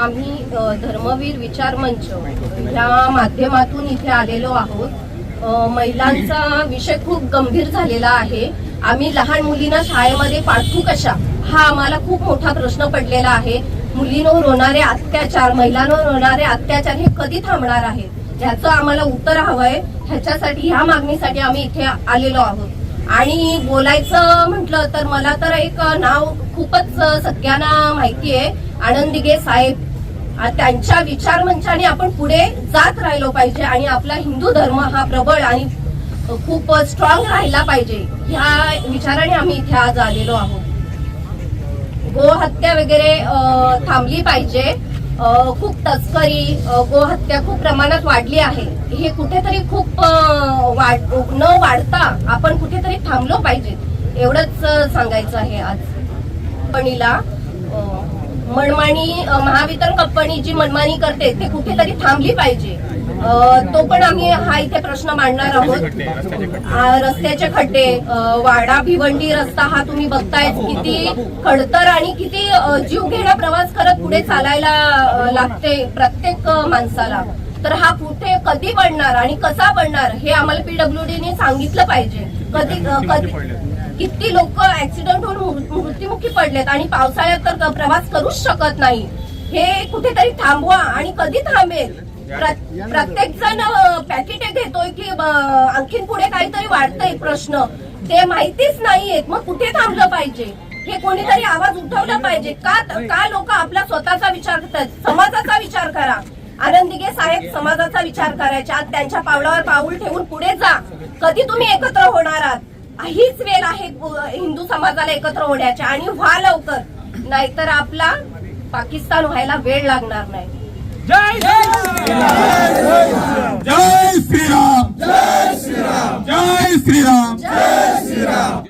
आम्ही धर्मवीर विचार मंच या माध्यमातून इथे आलेलो आहोत. महिलांचा विषय खूप गंभीर झालेला आहे. आम्ही लहान मुलींना शाळेमध्ये पाठवू कशा? हा आम्हाला खूप मोठा प्रश्न पडलेला आहे. मुलींवर होणारे अत्याचार महिलांवर होणारे अत्याचार हे कधी थांबणार आहे? ह्याचं आम्हाला उत्तर हवंय. ह्याच्यासाठी ह्या मागणीसाठी आम्ही इथे आलेलो आहोत. आणि बोलायचं म्हटलं तर मला तर एक नाव खूपच सगळ्यांना माहिती आहे आनंदिगे साहेब त्यांच्या विचार मंचाने आपण पुढे जात राहिलो पाहिजे आणि आपला हिंदू धर्म हा प्रबळ आणि खूप स्ट्रॉंग राहिला पाहिजे ह्या विचाराने आम्ही इथे आज आलेलो आहोत. गोहत्या वगैरे थांबली पाहिजे. खूप तस्करी गोहत्या खूप प्रमाणात वाढली आहे. हे कुठेतरी खूप वाढ न वाढता आपण कुठेतरी थांबलो पाहिजे एवढंच सांगायचं आहे आज. कंपनीला मनमानी महावितरण कंपनी जी मनमानी करते ते कुठेतरी थांबली पाहिजे. तो पण आम्ही हा इथे प्रश्न मांडणार आहोत. रस्त्याचे खड्डे. वाडा भिवंडी रस्ता हा तुम्ही बघताय किती खडतर आणि किती जीव घेणा प्रवास करत पुढे चालायला लागते प्रत्येक माणसाला. तर हा कुठे कधी पडणार आणि कसा पडणार हे आम्हाला पीडब्ल्यूडीने सांगितलं पाहिजे. कधी कधी किती लोक ऍक्सिडेंट होऊन मृत्युमुखी पडलेत आणि पावसाळ्यात तर प्रवास करूच शकत नाही. हे कुठेतरी थांबवा आणि कधी थांबेल? प्रत्येक जण पॅकेट घेतोय की आणखीन पुढे काहीतरी वाढतंय प्रश्न. ते माहितीच नाहीयेत. मग कुठे थांबलं पाहिजे? हे कोणीतरी आवाज उठवला पाहिजे. का का लोक आपला स्वतःचा विचार करतात? समाजाचा विचार करा. आनंदिगे साहेब समाजाचा विचार करायचे आज त्यांच्या पावलावर पाऊल ठेवून पुढे जा. कधी तुम्ही एकत्र होणार आहात? हीच वेळ आहे हिंदू समाजाला एकत्र होण्याची आणि व्हा लवकर. नाहीतर आपला पाकिस्तान व्हायला वेळ लागणार नाही. जय श्रीराम. जय श्रीराम. जय श्रीराम. जय श्रीराम.